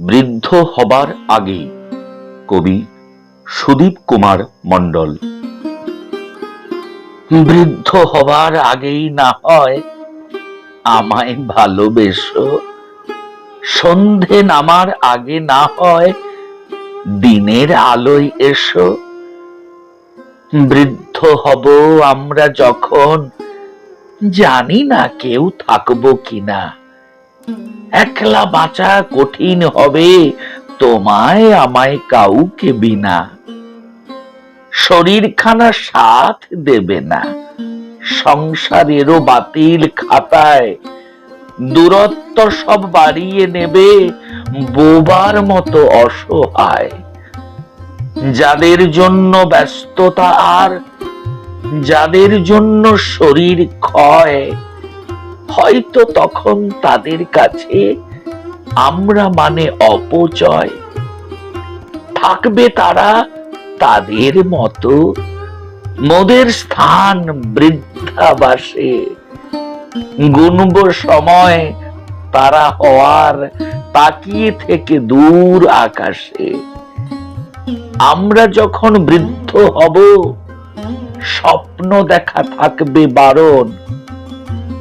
বৃদ্ধ হবার আগে কবি সুদীপ কুমার মণ্ডল। বৃদ্ধ হবার আগেই না হয় আমায় ভালোবেসো। সন্ধে নামার আগে না হয় দিনের আলোয় এসো। বৃদ্ধ হব আমরা যখন, জানি না কেউ থাকব কিনা। একলা বাঁচা কঠিন হবে, তোমায় আমায় কাউকে বিনা। শরীরখানা সাথ দেবে না, সংসারেরও বাতিল খাতায়। দূরত্ব সব বাড়িয়ে নেবে, বোবার মতো অসহায়। যাদের জন্য ব্যস্ততা আর, যাদের জন্য শরীর ক্ষয় হয়তো তখন তাদের কাছে আমরা মানে অপচয়। থাকবে তারা তাদের মতো। মোদের স্থান বৃদ্ধাবাসে। গুনব সময় তারা হওয়ার তাকিয়ে থেকে দূর আকাশে। আমরা যখন বৃদ্ধ হব, স্বপ্ন দেখা থাকবে বারণ।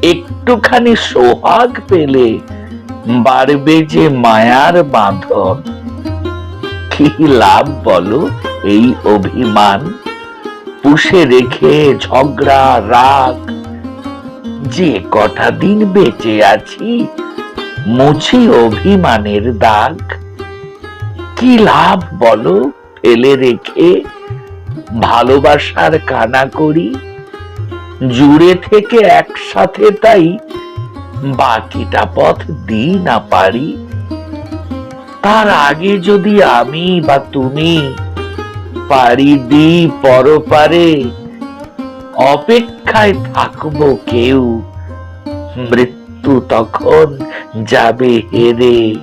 একটুখানি সোহাগ পেলে বাড়বে যে মায়ার বাঁধন। কি লাভ বলো এই অভিমান? পুষে রেখে ঝগড়া, রাগ, যে কটা দিন বেঁচে আছি, মুছি অভিমানের দাগ। কি লাভ বলো, ফেলে রেখে ভালোবাসার কানা করি? জুড়ে থেকে একসাথে তাই বাকিটা পথ দিই না পারি। তার আগে যদি আমি বা তুমি পারি দি পরপারে, অপেক্ষায় থাকব কেউ, মৃত্যু তখন যাবে হেরে।